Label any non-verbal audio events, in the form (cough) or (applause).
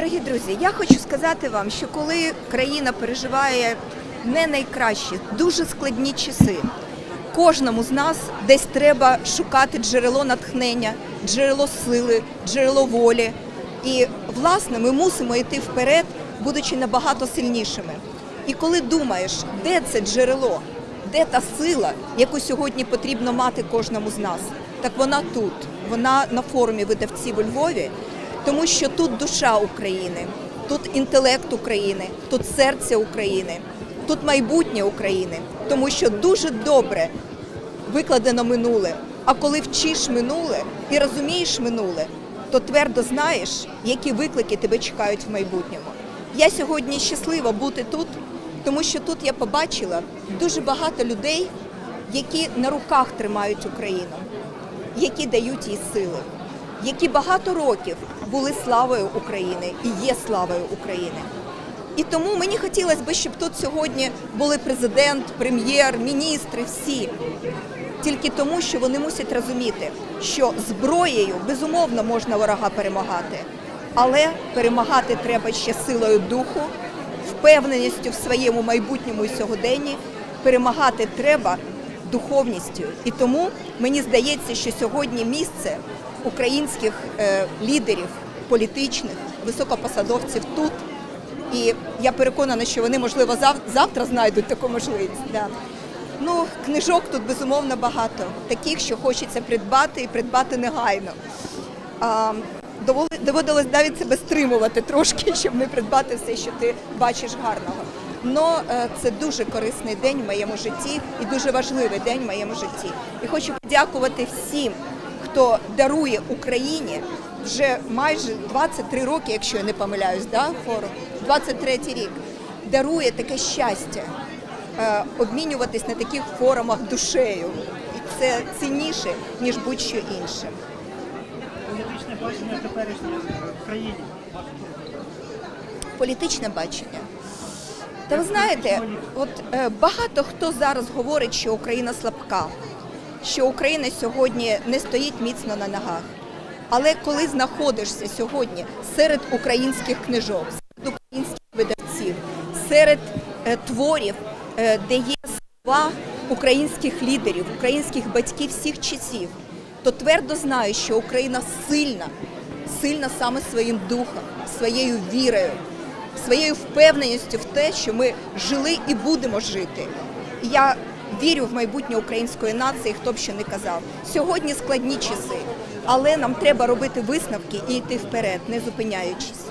Дорогі друзі, я хочу сказати вам, що коли країна переживає не найкращі, дуже складні часи, кожному з нас десь треба шукати джерело натхнення, джерело сили, джерело волі. І власне ми мусимо йти вперед, будучи набагато сильнішими. І коли думаєш, де це джерело, де та сила, яку сьогодні потрібно мати кожному з нас, так вона тут, вона на форумі видавців у Львові, тому що тут душа України, тут інтелект України, тут серце України, тут майбутнє України, тому що дуже добре викладено минуле. А коли вчиш минуле і розумієш минуле, то твердо знаєш, які виклики тебе чекають в майбутньому. Я сьогодні щаслива бути тут, тому що тут я побачила дуже багато людей, які на руках тримають Україну, які дають їй сили, які багато років були славою України і є славою України. І тому мені хотілося б, щоб тут сьогодні були президент, прем'єр, міністри, всі. Тільки тому, що вони мусять розуміти, що зброєю безумовно можна ворога перемагати, але перемагати треба ще силою духу, впевненістю в своєму майбутньому і сьогоденні. Перемагати треба духовністю. І тому мені здається, що сьогодні місце українських е, лідерів, політичних, високопосадовців тут. І я переконана, що вони, можливо, зав- завтра знайдуть таку можливість. Да. Ну, книжок тут безумовно багато, таких, що хочеться придбати і придбати негайно. А, доводилось навіть себе стримувати трошки, (laughs) щоб не придбати все, що ти бачиш гарного. Но е, це дуже корисний день в моєму житті і дуже важливий день в моєму житті. І хочу подякувати всім, хто дарує Україні вже майже 23 роки, якщо я не помиляюсь, да, форум, 23 рік, дарує таке щастя е, обмінюватись на таких форумах душею. І це цінніше, ніж будь-що інше. політичне бачення теперішньої країні. політичне бачення. Та ви знаєте, от е, багато хто зараз говорить, що Україна слабка, що Україна сьогодні не стоїть міцно на ногах. Але коли знаходишся сьогодні серед українських книжок, серед українських видавців, серед е, творів, е, де є слова українських лідерів, українських батьків всіх часів, то твердо знаю, що Україна сильна, сильна саме своїм духом, своєю вірою, своєю впевненістю в те, що ми жили і будемо жити. Я вірю в майбутнє української нації, хто б що не казав. Сьогодні складні часи, але нам треба робити висновки і йти вперед, не зупиняючись.